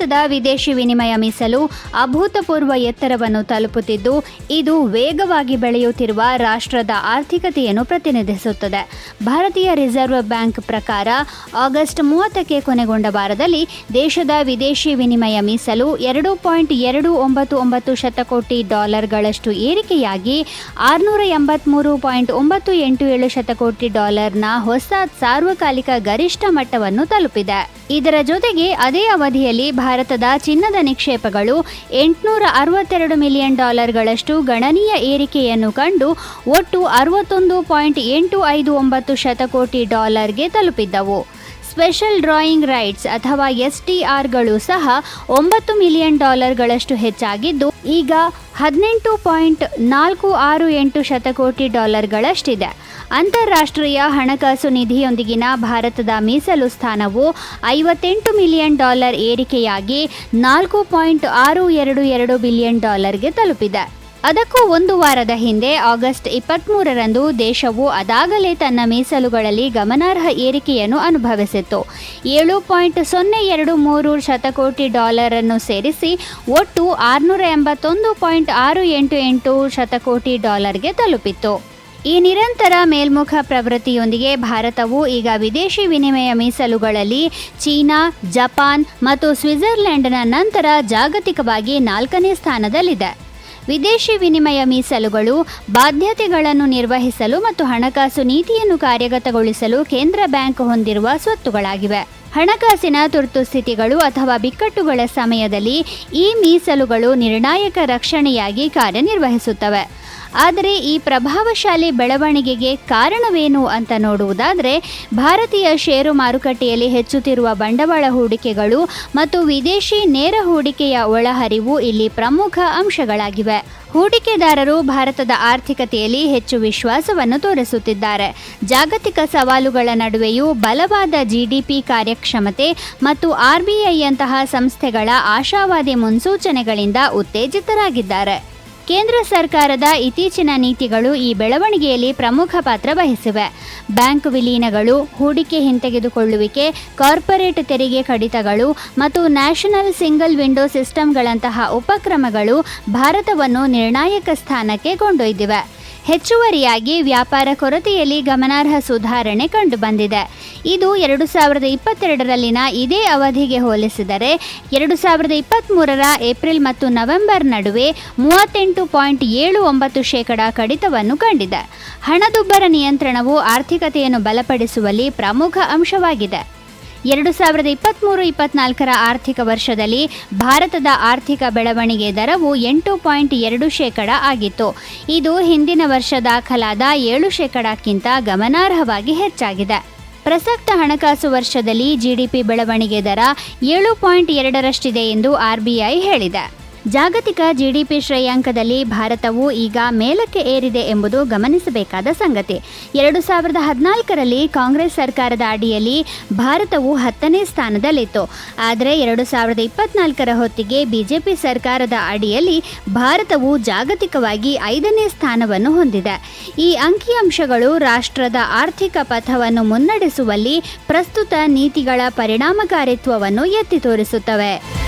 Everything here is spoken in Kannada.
ಭಾರತದ ವಿದೇಶಿ ವಿನಿಮಯ ಮೀಸಲು ಅಭೂತಪೂರ್ವ ಎತ್ತರವನ್ನು ತಲುಪುತ್ತಿದ್ದು, ಇದು ವೇಗವಾಗಿ ಬೆಳೆಯುತ್ತಿರುವ ರಾಷ್ಟ್ರದ ಆರ್ಥಿಕತೆಯನ್ನು ಪ್ರತಿನಿಧಿಸುತ್ತದೆ. ಭಾರತೀಯ ರಿಸರ್ವ್ ಬ್ಯಾಂಕ್ ಪ್ರಕಾರ, ಆಗಸ್ಟ್ ಮೂವತ್ತಕ್ಕೆ ಕೊನೆಗೊಂಡ ವಾರದಲ್ಲಿ ದೇಶದ ವಿದೇಶಿ ವಿನಿಮಯ ಮೀಸಲು ಎರಡು ಪಾಯಿಂಟ್ ಎರಡು ಒಂಬತ್ತು ಒಂಬತ್ತು ಶತಕೋಟಿ ಡಾಲರ್ಗಳಷ್ಟು ಏರಿಕೆಯಾಗಿ, ಆರುನೂರ ಎಂಬತ್ಮೂರು ಪಾಯಿಂಟ್ ಒಂಬತ್ತು ಎಂಟು ಏಳು ಶತಕೋಟಿ ಡಾಲರ್ನ ಹೊಸ ಸಾರ್ವಕಾಲಿಕ ಗರಿಷ್ಠ ಮಟ್ಟವನ್ನು ತಲುಪಿದೆ. ಇದರ ಜೊತೆಗೆ, ಅದೇ ಅವಧಿಯಲ್ಲಿ ಭಾರತದ ಚಿನ್ನದ ನಿಕ್ಷೇಪಗಳು ಎಂಟುನೂರ ಅರವತ್ತೆರಡು ಮಿಲಿಯನ್ ಡಾಲರ್ಗಳಷ್ಟು ಗಣನೀಯ ಏರಿಕೆಯನ್ನು ಕಂಡು ಒಟ್ಟು ಅರವತ್ತೊಂದು ಪಾಯಿಂಟ್ ಎಂಟು ಐದು ಒಂಬತ್ತು ಶತಕೋಟಿ ಡಾಲರ್ಗೆ ತಲುಪಿದ್ದವು. ಸ್ಪೆಷಲ್ ಡ್ರಾಯಿಂಗ್ ರೈಟ್ಸ್ ಅಥವಾ ಎಸ್ಟಿಆರ್ಗಳು ಸಹ ಒಂಬತ್ತು ಮಿಲಿಯನ್ ಡಾಲರ್ಗಳಷ್ಟು ಹೆಚ್ಚಾಗಿದ್ದು, ಈಗ ಹದಿನೆಂಟು ಪಾಯಿಂಟ್ ನಾಲ್ಕು ಆರು ಎಂಟು ಶತಕೋಟಿ ಡಾಲರ್ಗಳಷ್ಟಿದೆ. ಅಂತಾರಾಷ್ಟ್ರೀಯ ಹಣಕಾಸು ನಿಧಿಯೊಂದಿಗಿನ ಭಾರತದ ಮೀಸಲು ಸ್ಥಾನವು ಐವತ್ತೆಂಟು ಮಿಲಿಯನ್ ಡಾಲರ್ ಏರಿಕೆಯಾಗಿ ನಾಲ್ಕು ಪಾಯಿಂಟ್ ಆರು ಎರಡು ಎರಡು ಬಿಲಿಯನ್ ಡಾಲರ್ಗೆ ತಲುಪಿದೆ. ಅದಕ್ಕೂ ಒಂದು ವಾರದ ಹಿಂದೆ ಆಗಸ್ಟ್ ಇಪ್ಪತ್ತ್ಮೂರರಂದು ದೇಶವು ಅದಾಗಲೇ ತನ್ನ ಮೀಸಲುಗಳಲ್ಲಿ ಗಮನಾರ್ಹ ಏರಿಕೆಯನ್ನು ಅನುಭವಿಸಿತ್ತು. ಏಳು ಪಾಯಿಂಟ್ ಸೊನ್ನೆ ಎರಡು ಮೂರು ಶತಕೋಟಿ ಡಾಲರ್ ಅನ್ನು ಸೇರಿಸಿ ಒಟ್ಟು ಆರುನೂರ ಎಂಬತ್ತೊಂದು ಪಾಯಿಂಟ್ ಆರು ಎಂಟು ಎಂಟು ಶತಕೋಟಿ ಡಾಲರ್ಗೆ ತಲುಪಿತ್ತು. ಈ ನಿರಂತರ ಮೇಲ್ಮುಖ ಪ್ರವೃತ್ತಿಯೊಂದಿಗೆ ಭಾರತವು ಈಗ ವಿದೇಶಿ ವಿನಿಮಯ ಮೀಸಲುಗಳಲ್ಲಿ ಚೀನಾ, ಜಪಾನ್ ಮತ್ತು ಸ್ವಿಟ್ಜರ್ಲೆಂಡ್ನ ನಂತರ ಜಾಗತಿಕವಾಗಿ ನಾಲ್ಕನೇ ಸ್ಥಾನದಲ್ಲಿದೆ. ವಿದೇಶಿ ವಿನಿಮಯ ಮೀಸಲುಗಳು ಬಾಧ್ಯತೆಗಳನ್ನು ನಿರ್ವಹಿಸಲು ಮತ್ತು ಹಣಕಾಸು ನೀತಿಯನ್ನು ಕಾರ್ಯಗತಗೊಳಿಸಲು ಕೇಂದ್ರ ಬ್ಯಾಂಕ್ ಹೊಂದಿರುವ ಸ್ವತ್ತುಗಳಾಗಿವೆ. ಹಣಕಾಸಿನ ತುರ್ತು ಸ್ಥಿತಿಗಳು ಅಥವಾ ಬಿಕ್ಕಟ್ಟುಗಳ ಸಮಯದಲ್ಲಿ ಈ ಮೀಸಲುಗಳು ನಿರ್ಣಾಯಕ ರಕ್ಷಣೆಯಾಗಿ ಕಾರ್ಯನಿರ್ವಹಿಸುತ್ತವೆ. ಆದರೆ ಈ ಪ್ರಭಾವಶಾಲಿ ಬೆಳವಣಿಗೆಗೆ ಕಾರಣವೇನು ಅಂತ ನೋಡುವುದಾದರೆ, ಭಾರತೀಯ ಷೇರು ಮಾರುಕಟ್ಟೆಯಲ್ಲಿ ಹೆಚ್ಚುತ್ತಿರುವ ಬಂಡವಾಳ ಹೂಡಿಕೆಗಳು ಮತ್ತು ವಿದೇಶಿ ನೇರ ಹೂಡಿಕೆಯ ಒಳಹರಿವು ಇಲ್ಲಿ ಪ್ರಮುಖ ಅಂಶಗಳಾಗಿವೆ. ಹೂಡಿಕೆದಾರರು ಭಾರತದ ಆರ್ಥಿಕತೆಯಲ್ಲಿ ಹೆಚ್ಚು ವಿಶ್ವಾಸವನ್ನು ತೋರಿಸುತ್ತಿದ್ದಾರೆ. ಜಾಗತಿಕ ಸವಾಲುಗಳ ನಡುವೆಯೂ ಬಲವಾದ ಜಿಡಿಪಿ ಕಾರ್ಯಕ್ಷಮತೆ ಮತ್ತು ಆರ್ಬಿಐಯಂತಹ ಸಂಸ್ಥೆಗಳ ಆಶಾವಾದಿ ಮುನ್ಸೂಚನೆಗಳಿಂದ ಉತ್ತೇಜಿತರಾಗಿದ್ದಾರೆ. ಕೇಂದ್ರ ಸರ್ಕಾರದ ಇತ್ತೀಚಿನ ನೀತಿಗಳು ಈ ಬೆಳವಣಿಗೆಯಲ್ಲಿ ಪ್ರಮುಖ ಪಾತ್ರ ವಹಿಸಿವೆ. ಬ್ಯಾಂಕ್ ವಿಲೀನಗಳು, ಹೂಡಿಕೆ ಹಿಂತೆಗೆದುಕೊಳ್ಳುವಿಕೆ, ಕಾರ್ಪೊರೇಟ್ ತೆರಿಗೆ ಕಡಿತಗಳು ಮತ್ತು ನ್ಯಾಷನಲ್ ಸಿಂಗಲ್ ವಿಂಡೋ ಸಿಸ್ಟಮ್ಗಳಂತಹ ಉಪಕ್ರಮಗಳು ಭಾರತವನ್ನು ನಿರ್ಣಾಯಕ ಸ್ಥಾನಕ್ಕೆ ಕೊಂಡೊಯ್ದಿವೆ. ಹೆಚ್ಚುವರಿಯಾಗಿ ವ್ಯಾಪಾರ ಕೊರತೆಯಲ್ಲಿ ಗಮನಾರ್ಹ ಸುಧಾರಣೆ ಕಂಡುಬಂದಿದೆ. ಇದು ಎರಡು ಸಾವಿರದ ಇಪ್ಪತ್ತೆರಡರಲ್ಲಿನ ಇದೇ ಅವಧಿಗೆ ಹೋಲಿಸಿದರೆ ಎರಡು ಸಾವಿರದ ಇಪ್ಪತ್ತ್ಮೂರರ ಏಪ್ರಿಲ್ ಮತ್ತು ನವೆಂಬರ್ ನಡುವೆ ಮೂವತ್ತೆಂಟು ಪಾಯಿಂಟ್ ಏಳು ಒಂಬತ್ತು ಶೇಕಡ ಕಡಿತವನ್ನು ಕಂಡಿದೆ. ಹಣದುಬ್ಬರ ನಿಯಂತ್ರಣವು ಆರ್ಥಿಕತೆಯನ್ನು ಬಲಪಡಿಸುವಲ್ಲಿ ಪ್ರಮುಖ ಅಂಶವಾಗಿದೆ. ಎರಡು ಸಾವಿರದ ಇಪ್ಪತ್ತ್ಮೂರು ಇಪ್ಪತ್ನಾಲ್ಕರ ಆರ್ಥಿಕ ವರ್ಷದಲ್ಲಿ ಭಾರತದ ಆರ್ಥಿಕ ಬೆಳವಣಿಗೆ ದರವು ಎಂಟು ಪಾಯಿಂಟ್ ಎರಡು ಶೇಕಡ ಆಗಿತ್ತು. ಇದು ಹಿಂದಿನ ವರ್ಷ ದಾಖಲಾದ ಏಳು ಶೇಕಡಕ್ಕಿಂತ ಗಮನಾರ್ಹವಾಗಿ ಹೆಚ್ಚಾಗಿದೆ. ಪ್ರಸಕ್ತ ಹಣಕಾಸು ವರ್ಷದಲ್ಲಿ ಜಿಡಿಪಿ ಬೆಳವಣಿಗೆ ದರ ಏಳು ಪಾಯಿಂಟ್ ಎರಡರಷ್ಟಿದೆ ಎಂದು ಆರ್ಬಿಐ ಹೇಳಿದೆ. ಜಾಗತಿಕ ಜಿಡಿಪಿ ಶ್ರೇಯಾಂಕದಲ್ಲಿ ಭಾರತವು ಈಗ ಮೇಲಕ್ಕೆ ಏರಿದೆ ಎಂಬುದು ಗಮನಿಸಬೇಕಾದ ಸಂಗತಿ. ಎರಡು ಸಾವಿರದ ಹದಿನಾಲ್ಕರಲ್ಲಿ ಕಾಂಗ್ರೆಸ್ ಸರ್ಕಾರದ ಅಡಿಯಲ್ಲಿ ಭಾರತವು ಹತ್ತನೇ ಸ್ಥಾನದಲ್ಲಿತ್ತು. ಆದರೆ ಎರಡು ಸಾವಿರದ ಇಪ್ಪತ್ನಾಲ್ಕರ ಹೊತ್ತಿಗೆ ಬಿಜೆಪಿ ಸರ್ಕಾರದ ಅಡಿಯಲ್ಲಿ ಭಾರತವು ಜಾಗತಿಕವಾಗಿ ಐದನೇ ಸ್ಥಾನವನ್ನು ಹೊಂದಿದೆ. ಈ ಅಂಕಿಅಂಶಗಳು ರಾಷ್ಟ್ರದ ಆರ್ಥಿಕ ಪಥವನ್ನು ಮುನ್ನಡೆಸುವಲ್ಲಿ ಪ್ರಸ್ತುತ ನೀತಿಗಳ ಪರಿಣಾಮಕಾರಿತ್ವವನ್ನು ಎತ್ತಿ ತೋರಿಸುತ್ತವೆ.